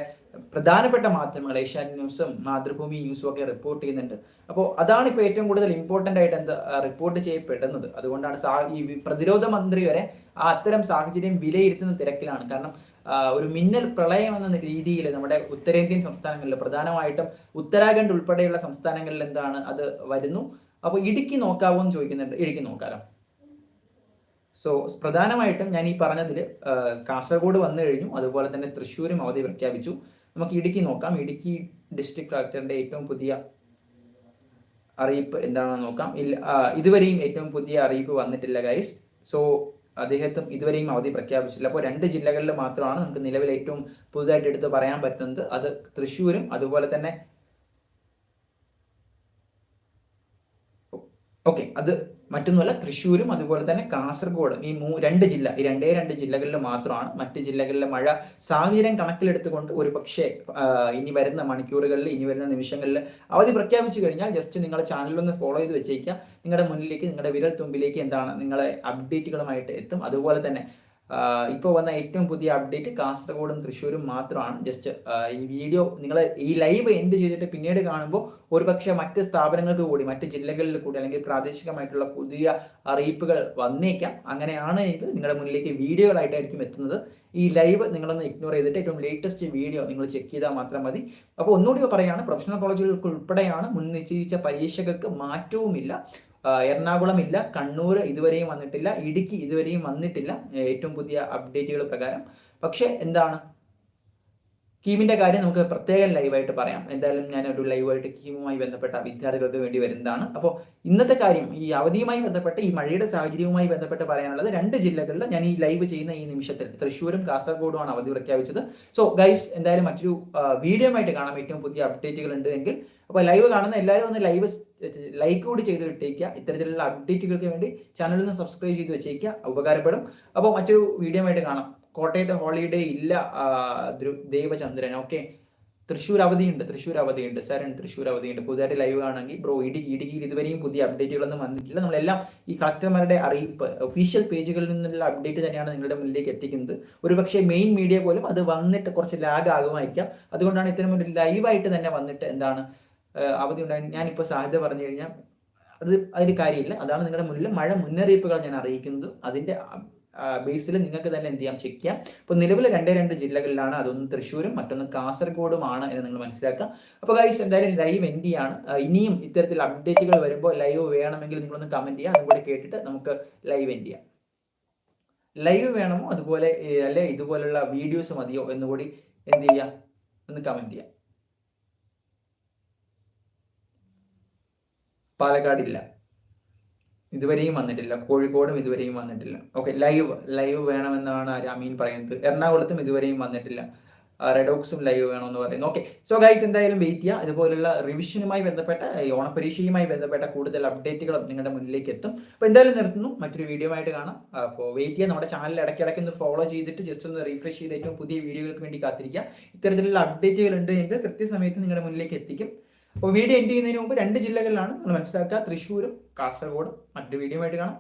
പ്രധാനപ്പെട്ട മാധ്യമങ്ങൾ ഏഷ്യാനെറ്റ് ന്യൂസും മാതൃഭൂമി ന്യൂസും ഒക്കെ റിപ്പോർട്ട് ചെയ്യുന്നുണ്ട്. അപ്പോൾ അതാണ് ഇപ്പോൾ ഏറ്റവും കൂടുതൽ ഇമ്പോർട്ടന്റ് ആയിട്ട് എന്താ റിപ്പോർട്ട് ചെയ്യപ്പെടുന്നത്. അതുകൊണ്ടാണ് ഈ പ്രതിരോധ മന്ത്രി വരെ അത്തരം സാഹചര്യം വിലയിരുത്തുന്ന തിരക്കിലാണ്. കാരണം ഒരു മിന്നൽ പ്രളയം എന്ന രീതിയിൽ നമ്മുടെ ഉത്തരേന്ത്യൻ സംസ്ഥാനങ്ങളിൽ പ്രധാനമായിട്ടും ഉത്തരാഖണ്ഡ് ഉൾപ്പെടെയുള്ള സംസ്ഥാനങ്ങളിൽ എന്താണ് അത് വരുന്നു. അപ്പോൾ ഇടുക്കി നോക്കാവോ എന്ന് ചോദിക്കുന്നുണ്ട്. ഇടുക്കി നോക്കാലോ. സോ പ്രധാനമായിട്ടും ഞാൻ ഈ പറഞ്ഞതിൽ കാസർഗോഡ് വന്നു കഴിഞ്ഞു. അതുപോലെ തന്നെ തൃശ്ശൂരും അവധി പ്രഖ്യാപിച്ചു. നമുക്ക് ഇടുക്കി നോക്കാം. ഇടുക്കി ഡിസ്ട്രിക്ട് കളക്ടറിന്റെ ഏറ്റവും പുതിയ അറിയിപ്പ് എന്താണെന്ന് നോക്കാം. ഇതുവരെയും ഏറ്റവും പുതിയ അറിയിപ്പ് വന്നിട്ടില്ല ഗൈസ് സോ അദ്ദേഹത്തും ഇതുവരെയും അവധി പ്രഖ്യാപിച്ചില്ല അപ്പോൾ രണ്ട് ജില്ലകളിൽ മാത്രമാണ് നമുക്ക് നിലവിൽ ഏറ്റവും പുതുതായിട്ട് എടുത്ത് പറയാൻ പറ്റുന്നത്. അത് തൃശ്ശൂരും അതുപോലെ തന്നെ ഓക്കെ. അത് മറ്റൊന്നുമല്ല തൃശ്ശൂരും അതുപോലെ തന്നെ കാസർഗോഡും ഈ മൂ രണ്ട് ജില്ല ഈ രണ്ടേ രണ്ട് ജില്ലകളിൽ മാത്രമാണ്. മറ്റ് ജില്ലകളിലെ മഴ സാഹചര്യം കണക്കിലെടുത്തുകൊണ്ട് ഒരു പക്ഷേ ഇനി വരുന്ന മണിക്കൂറുകളിൽ ഇനി വരുന്ന നിമിഷങ്ങളിൽ അവധി പ്രഖ്യാപിച്ചു കഴിഞ്ഞാൽ ജസ്റ്റ് നിങ്ങൾ ചാനലൊന്ന് ഫോളോ ചെയ്ത് വെച്ചേക്കുക. നിങ്ങളുടെ മുന്നിലേക്ക് നിങ്ങളുടെ വിരൽ തുമ്പിലേക്ക് എന്താണ് നിങ്ങളെ അപ്ഡേറ്റുകളുമായിട്ട് എത്തും. അതുപോലെ തന്നെ ഇപ്പോൾ വന്ന ഏറ്റവും പുതിയ അപ്ഡേറ്റ് കാസർഗോഡും തൃശ്ശൂരും മാത്രമാണ്. ജസ്റ്റ് ഈ വീഡിയോ നിങ്ങൾ ഈ ലൈവ് എൻഡ് ചെയ്തിട്ട് പിന്നീട് കാണുമ്പോൾ ഒരുപക്ഷെ മറ്റ് സ്ഥാപനങ്ങൾക്ക് കൂടി മറ്റ് ജില്ലകളിൽ കൂടി അല്ലെങ്കിൽ പ്രാദേശികമായിട്ടുള്ള പുതിയ അറിയിപ്പുകൾ വന്നേക്കാം. അങ്ങനെയാണ് എങ്കിൽ നിങ്ങളുടെ മുന്നിലേക്ക് വീഡിയോകളായിട്ടായിരിക്കും എത്തുന്നത്. ഈ ലൈവ് നിങ്ങളൊന്ന് ഇഗ്നോർ ചെയ്തിട്ട് ഏറ്റവും ലേറ്റസ്റ്റ് വീഡിയോ നിങ്ങൾ ചെക്ക് ചെയ്താൽ മാത്രം മതി. അപ്പോൾ ഒന്നുകൂടി പറയുകയാണ് പ്രൊഫഷണൽ കോളേജുകൾക്ക് ഉൾപ്പെടെയാണ് മുൻ നിശ്ചയിച്ച പരീക്ഷകൾക്ക് മാറ്റവുമില്ല. എറണാകുളം ഇല്ല കണ്ണൂർ ഇതുവരെയും വന്നിട്ടില്ല ഇടുക്കി ഇതുവരെയും വന്നിട്ടില്ല ഏറ്റവും പുതിയ അപ്ഡേറ്റുകൾ പ്രകാരം. പക്ഷേ എന്താണ്? കീമിന്റെ കാര്യം നമുക്ക് പ്രത്യേകം ലൈവായിട്ട് പറയാം. എന്തായാലും ഞാൻ ഒരു ലൈവായിട്ട് കീമുമായി ബന്ധപ്പെട്ട വിദ്യാർത്ഥികൾക്ക് വേണ്ടി വരുന്നതാണ്. അപ്പോൾ ഇന്നത്തെ കാര്യം ഈ അവധിയുമായി ബന്ധപ്പെട്ട് ഈ മഴയുടെ സാഹചര്യവുമായി ബന്ധപ്പെട്ട് പറയാനുള്ളത് രണ്ട് ജില്ലകളിൽ ഞാൻ ഈ ലൈവ് ചെയ്യുന്ന ഈ നിമിഷത്തിൽ തൃശ്ശൂരും കാസർഗോഡുമാണ് അവധി പ്രഖ്യാപിച്ചത്. സോ ഗൈസ് എന്തായാലും മറ്റൊരു വീഡിയോ ആയിട്ട് കാണാം. ഏറ്റവും പുതിയ അപ്ഡേറ്റുകൾ ഉണ്ട് എങ്കിൽ. അപ്പോൾ ലൈവ് കാണുന്ന എല്ലാവരും ഒന്ന് ലൈവ് ലൈക്ക് കൂടി ചെയ്ത് വിട്ടേക്കുക ഇത്തരത്തിലുള്ള അപ്ഡേറ്റുകൾക്ക് വേണ്ടി ചാനലിൽ നിന്ന് സബ്സ്ക്രൈബ് ചെയ്ത് വെച്ചേക്കുക. ഉപകാരപ്പെടും. അപ്പോൾ മറ്റൊരു വീഡിയോ ആയിട്ട് കാണാം. കോട്ടയത്തെ ഹോളിഡേ ഇല്ല ദേവചന്ദ്രൻ. ഓക്കെ തൃശ്ശൂർ അവധിയുണ്ട് തൃശ്ശൂർ അവധിയുണ്ട്. സാരൻ തൃശ്ശൂർ അവധിയുണ്ട്. പുതുതായിട്ട് ലൈവ് ആണെങ്കിൽ ബ്രോ ഇടുക്കി ഇടുക്കിയിൽ ഇതുവരെയും പുതിയ അപ്ഡേറ്റുകളൊന്നും വന്നിട്ടില്ല. നമ്മളെല്ലാം ഈ കളക്ടർമാരുടെ അറിയിപ്പ് ഒഫീഷ്യൽ പേജുകളിൽ നിന്നുള്ള അപ്ഡേറ്റ് തന്നെയാണ് നിങ്ങളുടെ മുന്നിലേക്ക് എത്തിക്കുന്നത്. ഒരുപക്ഷെ മെയിൻ മീഡിയ പോലും അത് വന്നിട്ട് കുറച്ച് ലാഗ് ആകുമായിരിക്കാം. അതുകൊണ്ടാണ് ഇത്തരം ഒരു ലൈവായിട്ട് തന്നെ വന്നിട്ട് എന്താണ് അവധി ഉണ്ടായി ഞാനിപ്പോൾ സാധ്യത പറഞ്ഞു കഴിഞ്ഞാൽ അത് അതിന് കാര്യമില്ല. അതാണ് നിങ്ങളുടെ മുന്നിൽ മഴ മുന്നറിയിപ്പുകൾ ഞാൻ അറിയിക്കുന്നത്. അതിന്റെ ബേസിൽ നിങ്ങൾക്ക് തന്നെ എന്ത് ചെയ്യാം? ചെക്ക് ചെയ്യാം. അപ്പോൾ നിലവിൽ രണ്ട് രണ്ട് ജില്ലകളിലാണ്. അതൊന്ന് തൃശ്ശൂരും മറ്റൊന്ന് കാസർഗോഡുമാണ് എന്ന് നിങ്ങൾ മനസ്സിലാക്കുക. അപ്പോൾ ഗൈസ് എന്തായാലും ലൈവ് എൻഡ് ചെയ്യാണ്. ഇനിയും ഇത്തരത്തിൽ അപ്ഡേറ്റുകൾ വരുമ്പോൾ ലൈവ് വേണമെങ്കിൽ നിങ്ങളൊന്ന് കമന്റ് ചെയ്യുക. അതും കൂടി കേട്ടിട്ട് നമുക്ക് ലൈവ് എൻഡ് ചെയ്യാം. ലൈവ് വേണമോ? അതുപോലെ അല്ലെ ഇതുപോലുള്ള വീഡിയോസ് മതിയോ എന്നുകൂടി എന്ത് ചെയ്യാം ഒന്ന് കമന്റ് ചെയ്യാം പാലക്കാടില്ല. ഇതുവരെയും വന്നിട്ടില്ല. കോഴിക്കോടും ഇതുവരെയും വന്നിട്ടില്ല. ഓക്കെ ലൈവ് ലൈവ് വേണമെന്നാണ് അമീൻ പറയുന്നത്. എറണാകുളത്തും ഇതുവരെയും വന്നിട്ടില്ല. റെഡോക്സും ലൈവ് വേണമെന്ന് പറയുന്നു. ഓക്കെ സോ ഗൈസ് എന്തായാലും വെയിറ്റ് ചെയ്യുക. ഇതുപോലുള്ള റിവിഷനുമായി ബന്ധപ്പെട്ട ഈ ഓണപരീക്ഷയുമായി ബന്ധപ്പെട്ട കൂടുതൽ അപ്ഡേറ്റുകളും നിങ്ങളുടെ മുന്നിലേക്ക് എത്തും. അപ്പോൾ എന്തായാലും നിർത്തുന്നു. മറ്റൊരു വീഡിയോ ആയിട്ട് കാണാം. അപ്പോൾ വെയിറ്റ് ചെയ്യുക. നമ്മുടെ ചാനൽ ഇടയ്ക്കിടയ്ക്ക് ഒന്ന് ഫോളോ ചെയ്തിട്ട് ജസ്റ്റ് ഒന്ന് റീഫ്രഷ് ചെയ്ത് ഏറ്റവും പുതിയ വീഡിയോകൾക്ക് വേണ്ടി കാത്തിരിക്കുക. ഇത്തരത്തിലുള്ള അപ്ഡേറ്റുകൾ ഉണ്ട് എങ്കിൽ കൃത്യസമയത്ത് നിങ്ങളുടെ മുന്നിലേക്ക് എത്തിക്കും. അപ്പോൾ വീഡിയോ എൻഡ് ചെയ്യുന്നതിന് മുമ്പ് രണ്ട് ജില്ലകളിലാണ് നിങ്ങൾ മനസ്സിലാക്കുക. തൃശ്ശൂരും കാസർഗോഡും. മറ്റൊരു വീഡിയോ ആയിട്ട് കാണാം.